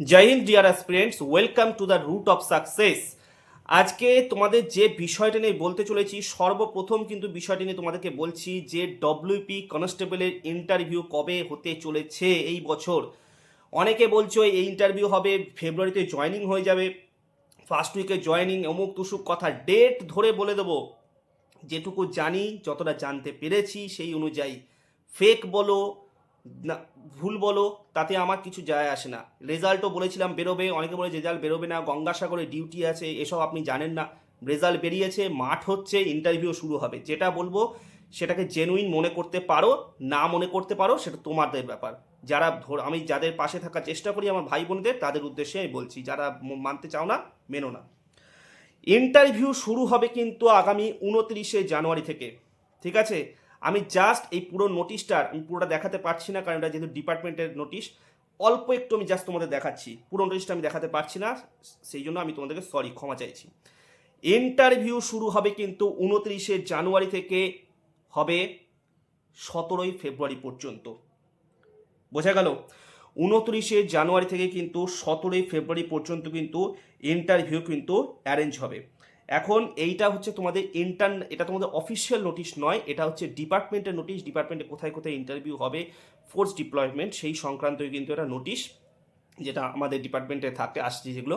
Joy Hind dear aspirants welcome to the route of success আজকে তোমাদের যে বিষয়টা নিয়ে বলতে চলেছি, সর্বপ্রথম কিন্তু বিষয়টি নিয়ে তোমাদেরকে বলছি যে ডব্লিউপি কনস্টেবলের ইন্টারভিউ কবে হতে চলেছে এই বছর। অনেকে বলছো এই ইন্টারভিউ হবে ফেব্রুয়ারিতে জয়েনিং হয়ে যাবে ফার্স্ট উইকে জয়েনিং অমুক তুসুক কথা। ডেট ধরে বলে দেবো, যেটুকু জানি, যতটা জানতে পেরেছি সেই অনুযায়ী। ফেক বলো না, ভুল বলো, তাতে আমার কিছু যায় আসে না। রেজাল্টও বলেছিলাম, বেরোবে, অনেকে বলে রেজাল্ট বেরোবে না, গঙ্গাসাগরে ডিউটি আছে, এসব আপনি জানেন না। রেজাল্ট বেরিয়েছে, মাঠ হচ্ছে ইন্টারভিউ শুরু হবে। যেটা বলব, সেটাকে জেনুইন মনে করতে পারো, না মনে করতে পারো, সেটা তোমাদের ব্যাপার। যারা ধর, আমি যাদের পাশে থাকার চেষ্টা করি, আমার ভাই বোনদের, তাদের উদ্দেশ্যে আমি বলছি, যারা মানতে চাও না, মেনো না। ইন্টারভিউ শুরু হবে কিন্তু আগামী উনত্রিশে জানুয়ারি থেকে, ঠিক আছে? আমি জাস্ট এই পুরো নোটিশটার আমি পুরোটা দেখাতে পারছি না, কারণ এটা যেহেতু ডিপার্টমেন্টের নোটিশ অল্প একটু আমি জাস্ট তোমাদের দেখাচ্ছি। পুরো নোটিশটা আমি দেখাতে পারছি না, সেই জন্য আমি তোমাদেরকে সরি ক্ষমা চাইছি। ইন্টারভিউ শুরু হবে কিন্তু উনত্রিশে জানুয়ারি থেকে হবে সতেরোই ফেব্রুয়ারি পর্যন্ত। বোঝা গেল? উনত্রিশে জানুয়ারি থেকে কিন্তু সতেরোই ফেব্রুয়ারি পর্যন্ত কিন্তু ইন্টারভিউ কিন্তু অ্যারেঞ্জ হবে। এখন এইটা হচ্ছে তোমাদের ইন্টার্ন এটা তোমাদের অফিসিয়াল নোটিশ নয়, এটা হচ্ছে ডিপার্টমেন্টের নোটিশ ডিপার্টমেন্টে কোথায় কোথায় ইন্টারভিউ হবে ফোর্স ডিপ্লয়মেন্ট সেই সংক্রান্তই কিন্তু এটা নোটিশ যেটা আমাদের ডিপার্টমেন্টে থাকে, আসছে যেগুলো।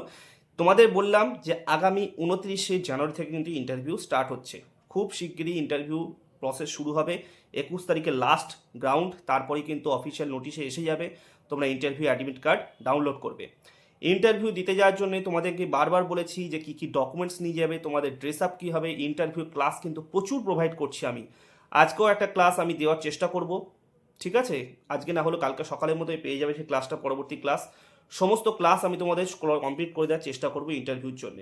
তোমাদের বললাম যে আগামী উনত্রিশে জানুয়ারি থেকে কিন্তু ইন্টারভিউ স্টার্ট হচ্ছে। খুব শিগগিরই ইন্টারভিউ প্রসেস শুরু হবে, একুশ তারিখে লাস্ট গ্রাউন্ড তারপরেই কিন্তু অফিসিয়াল নোটিশে এসে যাবে, তোমরা ইন্টারভিউ অ্যাডমিট কার্ড ডাউনলোড করবে। ইন্টারভিউ দিতে যাওয়ার জন্য তোমাদেরকে বারবার বলেছি যে কী কী ডকুমেন্টস নিয়ে যাবে, তোমাদের ড্রেস আপ কী হবে ইন্টারভিউ ক্লাস কিন্তু প্রচুর প্রোভাইড করছি আমি। আজকেও একটা ক্লাস আমি দেওয়ার চেষ্টা করব, ঠিক আছে? আজকে না হলেও কালকে সকালের মধ্যে পেয়ে যাবে সেই ক্লাসটা পরবর্তী ক্লাস সমস্ত ক্লাস আমি তোমাদের কমপ্লিট করে দেওয়ার চেষ্টা করব ইন্টারভিউর জন্য।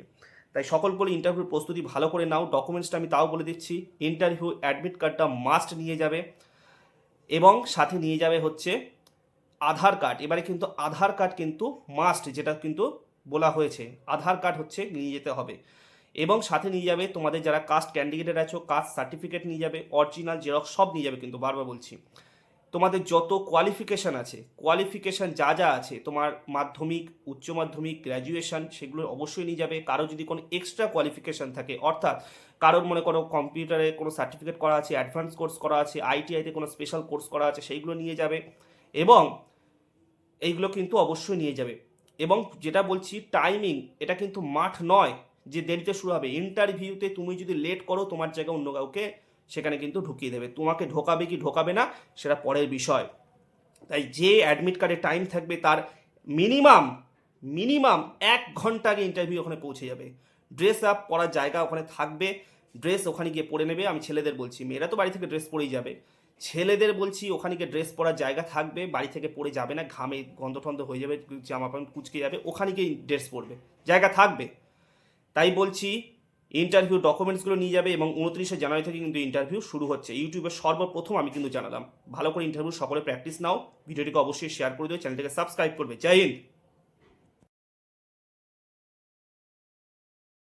তাই সকল বলে ইন্টারভিউ প্রস্তুতি ভালো করে নাও। ডকুমেন্টসটা আমি তাও বলে দিচ্ছি ইন্টারভিউ অ্যাডমিট কার্ডটা মাস্ট নিয়ে যাবে। এবং সাথে নিয়ে যাবে হচ্ছে আধার কার্ড, এবারে কিন্তু আধার কার্ড কিন্তু মাস্ট যেটা কিন্তু বলা হয়েছে। আধার কার্ড হচ্ছে নিয়ে যেতে হবে। এবং সাথে নিয়ে যাবে তোমাদের যারা কাস্ট ক্যান্ডিডেট আছো কাস্ট সার্টিফিকেট নিয়ে যাবে অরিজিনাল জেরক্স সব নিয়ে যাবে কিন্তু বারবার বলছি। তোমাদের যত কোয়ালিফিকেশান আছে কোয়ালিফিকেশান যা যা আছে, তোমার মাধ্যমিক, উচ্চ মাধ্যমিক গ্র্যাজুয়েশন সেগুলো অবশ্যই নিয়ে যাবে। কারও যদি কোনো এক্সট্রা কোয়ালিফিকেশান থাকে, অর্থাৎ কারোর মনে করো কম্পিউটারে কোনো সার্টিফিকেট করা আছে অ্যাডভান্স কোর্স করা আছে আইটিআইতে কোনো স্পেশাল কোর্স করা আছে, সেইগুলো নিয়ে যাবে। এবং এইগুলো কিন্তু অবশ্যই নিয়ে যাবে। এবং যেটা বলছি টাইমিং এটা কিন্তু মাঠ নয় যে দেরিতে শুরু হবে। ইন্টারভিউতে তুমি যদি লেট করো, তোমার জায়গায় অন্য কাউকে সেখানে কিন্তু ঢুকিয়ে দেবে। তোমাকে ঢোকাবে কি ঢোকাবে না, সেটা পরের বিষয়। তাই যে অ্যাডমিট কার্ডে টাইম থাকবে, তার মিনিমাম মিনিমাম এক ঘণ্টা আগে ইন্টারভিউ ওখানে পৌঁছে যাবে। ড্রেস আপ পরার জায়গা ওখানে থাকবে। ড্রেস ওখানে গিয়ে পরে নেবে, আমি ছেলেদের বলছি, মেয়েরা তো বাড়ি থেকে ড্রেস পরেই যাবে। ছেলেদের বলছি, ওখানে গিয়ে ড্রেস পরার জায়গা থাকবে, বাড়ি থেকে পরে যাবে না, ঘামে গন্ধ হয়ে যাবে, জামা প্যান্ট কুচকে যাবে, ওখানে গিয়ে ড্রেস পরবে, জায়গা থাকবে। তাই বলছি ইন্টারভিউ ডকুমেন্টসগুলো নিয়ে যাবে এবং উনত্রিশে জানুয়ারি থেকে কিন্তু ইন্টারভিউ শুরু হচ্ছে। ইউটিউবে সর্বপ্রথম আমি কিন্তু জানালাম। ভালো করে ইন্টারভিউ সকলে প্র্যাকটিস নাও। ভিডিওটিকে অবশ্যই শেয়ার করে দিও চ্যানেলটিকে সাবস্ক্রাইব করবে। জয় হিন্দ!